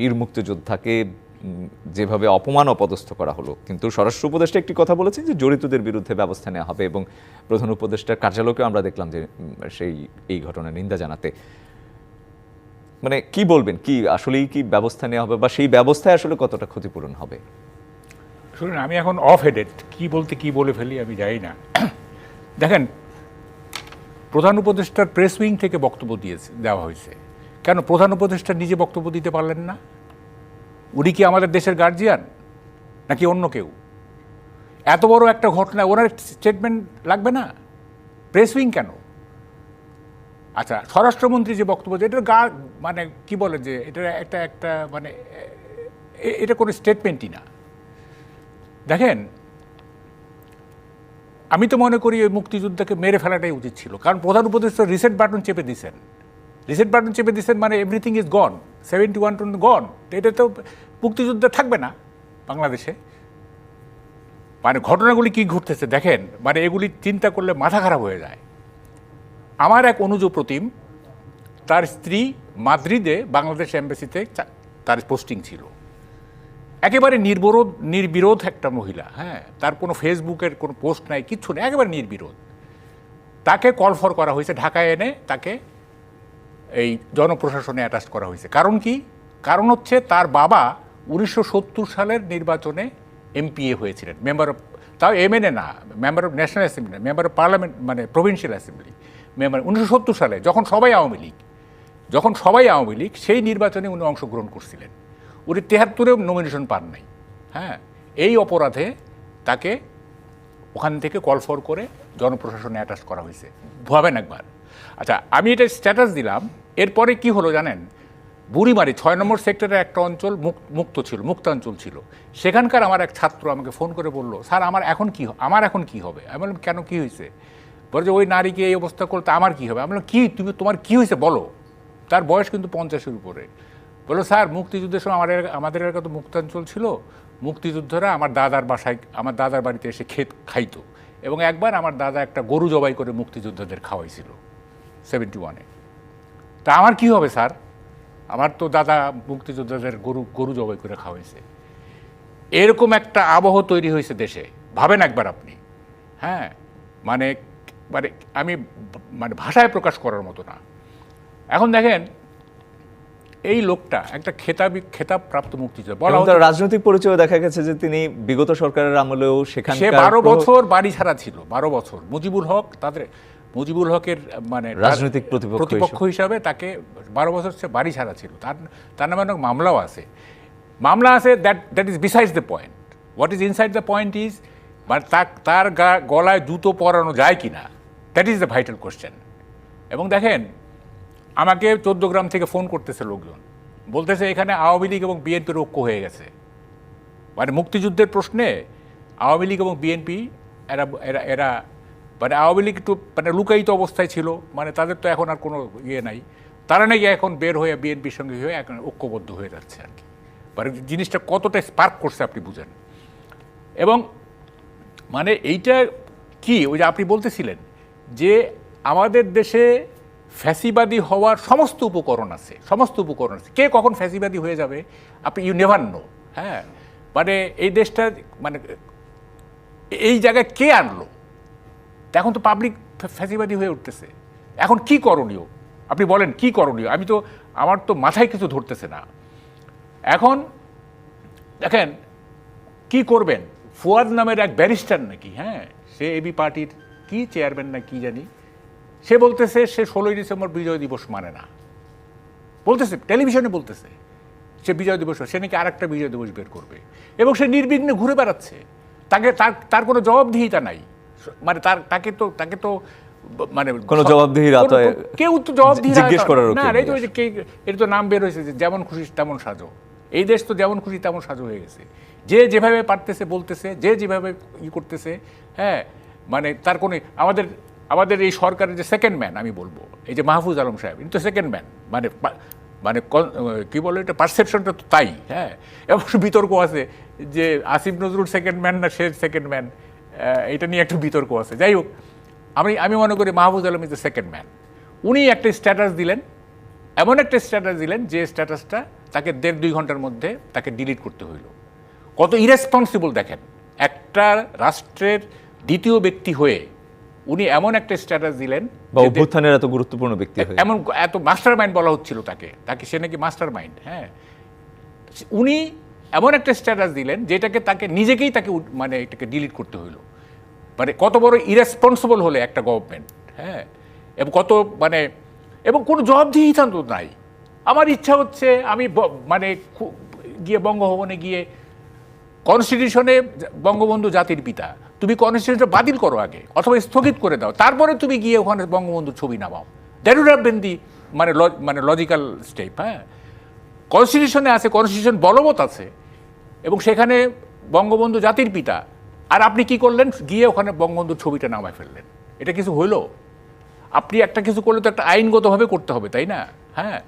বীর মুক্তিযোদ্ধাকে যেভাবে অপমান অপদস্থ করা হলো। কিন্তু স্বরাষ্ট্র উপদেষ্টা একটি কথা বলেছেন যে জড়িতদের বিরুদ্ধে ব্যবস্থা নেওয়া হবে এবং প্রধান উপদেষ্টার কার্যালয়কেও আমরা দেখলাম যে সেই, এই ঘটনার নিন্দা জানাতে। মানে কি বলবেন? কি, আসলেই কি ব্যবস্থা নেওয়া হবে বা সেই ব্যবস্থায় আসলে কতটা ক্ষতিপূরণ হবে? শুনুন, আমি এখন অফ হেডেড কি বলতে কি বলে ফেলি আমি জানি না। দেখেন, প্রধান উপদেষ্টার প্রেস উইং থেকে বক্তব্য দিয়েছে, দেওয়া হয়েছে। কেন প্রধান উপদেষ্টা নিজে বক্তব্য দিতে পারলেন না? উনি কি আমাদের দেশের গার্জিয়ান নাকি অন্য কেউ? এত বড় একটা ঘটনা, ওনার স্টেটমেন্ট লাগবে না? প্রেস উইং কেন? আচ্ছা স্বরাষ্ট্রমন্ত্রী যে বক্তব্য এটা গা মানে কি বলে যে এটা একটা একটা মানে এটা কোনো স্টেটমেন্টই না। দেখেন, আমি তো মনে করি ওই মুক্তিযুদ্ধকে মেরে ফেলাটাই উচিত ছিল। কারণ প্রধান উপদেষ্টা রিসেট বাটন চেপে দিছেন রিসেট বাটন চেপে দিছেন মানে everything is gone seventy one too gone এটা তো মুক্তিযুদ্ধ থাকবে না বাংলাদেশে। মানে ঘটনাগুলি কি ঘটতেছে দেখেন মানে এগুলি চিন্তা করলে মাথা খারাপ হয়ে যায়। আমার এক অনুজ প্রতিম, তার স্ত্রী মাদ্রিদে বাংলাদেশ এম্বাসিতে তার পোস্টিং ছিল। একেবারে নির্বরোধ, নির্বিরোধ একটা মহিলা হ্যাঁ তার কোনো ফেসবুকের কোনো পোস্ট নাই, কিচ্ছু নেই, একেবারে নির্বিরোধ। তাকে কল ফর করা হয়েছে, ঢাকায় এনে তাকে এই জনপ্রশাসনে অ্যাটাচ করা হয়েছে। কারণ কি? কারণ হচ্ছে তার বাবা উনিশশো সত্তর সালের নির্বাচনে এমপিএ হয়েছিলেন মেম্বার অফ তাও এমএনএ না member of national assembly member of parliament মানে প্রভিন্সিয়াল অ্যাসেম্বলি মেম্বার উনিশশো সত্তর সালে, যখন সবাই আওয়ামী লীগ, যখন সবাই আওয়ামী লীগ, সেই নির্বাচনে উনি অংশগ্রহণ করছিলেন। উনি তেহাত্তরেও নমিনেশন পান নাই হ্যাঁ? এই অপরাধে তাকে ওখান থেকে কল ফর করে জনপ্রশাসনে অ্যাটাচ করা হয়েছে। ভাবেন একবার। আচ্ছা আমি এটা স্ট্যাটাস দিলাম, এরপরে কি হলো জানেন? বুড়িমারি, ছয় নম্বর সেক্টরের একটা অঞ্চল মুক- মুক্ত ছিল, মুক্তাঞ্চল ছিল। সেখানকার আমার এক ছাত্র আমাকে ফোন করে বলল, স্যার, আমার এখন কি আমার এখন কি হবে? আমি বললাম, কেন কি হয়েছে? বলে যে, ওই নারীকে এই অবস্থা করতে আমার কি হবে? আমি বললাম, কী, তুমি, তোমার কি হয়েছে? বলো। তার বয়স কিন্তু পঞ্চাশের উপরে। বলল, স্যার, মুক্তিযুদ্ধের সময় আমাদের আমাদের এলাকা তো মুক্তাঞ্চল ছিল। মুক্তিযুদ্ধরা আমার দাদার বাসায়, আমার দাদার বাড়িতে এসে খেত খাইতো এবং একবার আমার দাদা একটা গরু জবাই করে মুক্তিযোদ্ধাদের খাওয়াইছিল। সেভেন্টি ওয়ানে। তা আমার কি হবে স্যার? আমার তো দাদা মুক্তিযোদ্ধাদের গরু গরু জবাই করে খাওয়াইছে। এরকম একটা আবহ তৈরি হয়েছে দেশে। ভাবেন একবার আপনি। হ্যাঁ মানে মানে আমি মানে ভাষায় প্রকাশ করার মতো না। এখন দেখেন এই লোকটা একটা খেতাবি খেতাব প্রাপ্ত মুক্তিযোদ্ধা। বলা তার রাজনৈতিক পরিচয় দেখা গেছে যে তিনি বিগত সরকারের আমলেও সে বারো বছর বাড়ি ছাড়া ছিল বারো বছর। মুজিবুল হক তাদের মুজিবুল হকের মানে রাজনৈতিক প্রতিপক্ষ হিসাবে। তাকে বারো বছর সে বাড়ি ছাড়া ছিল। তার তার নামে অনেক মামলাও আছে। মামলা আছে that that is besides the point what is inside the point is মানে তার গলায় জুতো পরানো যায় কি না that is the vital question এবং দেখেন আমাকে চোদ্দ গ্রাম থেকে ফোন করতেছে লোকজন। বলতেছে এখানে আওয়ামী লীগ এবং বিএনপির ঐক্য হয়ে গেছে। মানে মুক্তিযুদ্ধের প্রশ্নে আওয়ামী লীগ এবং বিএনপি এরা এরা এরা মানে আওয়ামী লীগ একটু মানে লুকায়িত অবস্থায় ছিল মানে তাদের তো এখন আর কোনো ইয়ে নাই। তারা নাকি এখন বের হয়ে বিএনপির সঙ্গে হয়ে এখন ঐক্যবদ্ধ হয়ে যাচ্ছে আর কি। মানে জিনিসটা কতটা স্পার্ক করছে আপনি বুঝেন। এবং মানে এইটা কি, ওই যে আপনি বলতেছিলেন যে আমাদের দেশে ফ্যাসিবাদী হওয়ার সমস্ত উপকরণ আছে, সমস্ত উপকরণ আছে। কে কখন ফ্যাসিবাদী হয়ে যাবে? আপনি ইউ নেভার নো হ্যাঁ? মানে এই দেশটা মানে এই জায়গায় কে আনলো? এখন তো পাবলিক ফ্যাসিবাদী হয়ে উঠতেছে। এখন কি করণীয়? আপনি বলেন, কি করণীয়? আমি তো, আমার তো মাথায় কিছু ধরতেছে না। এখন দেখেন, কি করবেন? ফুয়াদ নামের এক ব্যারিস্টার নাকি হ্যাঁ? সে এবি পার্টির কি চেয়ারম্যান না কি জানি। সে বলতেছে, সে ষোলোই ডিসেম্বর বিজয় দিবস মানে না। বলতেছে, টেলিভিশনে বলতেছে, সে বিজয় দিবস, সে নাকি আরেকটা বিজয় দিবস বের করবে। এবং সে নির্বিঘ্নে ঘুরে বেড়াচ্ছে। তাকে, তার তার কোনো জবাবদিহিতা নাই। মানে তার তাকে তো তাকে তো মানে কোনো জবাবদিহির কোনো- আওতায় কেউ তো জবাবদিহি জিজ্ঞেস করারও না এই তো যে কে এর তো নাম বের হয়েছে যে যেমন খুশি তেমন সাজো। এই দেশ তো যেমন খুশি তেমন সাজো হয়ে গেছে। যে যেভাবে পারতেছে বলতেছে যে যেভাবে ই করতেছে হ্যাঁ মানে তার কোনো আমাদের আমাদের এই সরকারের যে সেকেন্ড ম্যান আমি বলব এই যে মাহফুজ আলম সাহেব ইনি তো সেকেন্ড ম্যান মানে মানে কি বলে এটা? পারসেপশনটা তো তাই হ্যাঁ। এবং বিতর্ক আছে যে আসিফ নজরুল সেকেন্ড ম্যান না সে সেকেন্ড ম্যান এটা নিয়ে একটু বিতর্ক আছে। যাই হোক আমি আমি মনে করি Mahfuz Alam is the second man উনি একটা স্ট্যাটাস দিলেন এমন একটা স্ট্যাটাস দিলেন যে স্ট্যাটাসটা তাকে দেড় দুই ঘণ্টার মধ্যে তাকে ডিলিট করতে হইল। কত ইরেসপন্সিবল দেখেন একটা রাষ্ট্রের দ্বিতীয় ব্যক্তি হয়ে উনি এমন একটা স্ট্যাটাস দিলেন বা অভ্যুত্থানের এত গুরুত্বপূর্ণ ব্যক্তি এমন এত মাস্টার মাইন্ড বলা হচ্ছিল তাকে তাকে সে নাকি মাস্টার মাইন্ড হ্যাঁ। উনি এমন একটা স্ট্যাটাস দিলেন যেটাকে তাকে নিজেকেই তাকে মানে এটাকে ডিলিট করতে হইল। মানে কত বড় ইরেসপন্সিবল হলে একটা গভর্নমেন্ট হ্যাঁ? এবং কত মানে এবং কোনো জবাবদিহিতা তো নাই। আমার ইচ্ছা হচ্ছে আমি মানে গিয়ে বঙ্গভবনে গিয়ে কনস্টিটিউশনে বঙ্গবন্ধু জাতির পিতা, তুমি কনস্টিটিউশনটা বাতিল করো আগে, অথবা স্থগিত করে দাও, তারপরে তুমি গিয়ে ওখানে বঙ্গবন্ধুর ছবি নামাও। That would have been the মানে মানে লজিক্যাল স্টেপ হ্যাঁ? কনস্টিটিউশনে আছে কনস্টিটিউশন বলবৎ আছে, এবং সেখানে বঙ্গবন্ধু জাতির পিতা আর আপনি কি করলেন? গিয়ে ওখানে বঙ্গবন্ধুর ছবিটা নামায় ফেললেন। এটা কিছু হইল আপনি একটা কিছু করলে তো একটা আইনগতভাবে করতে হবে, তাই না? হ্যাঁ।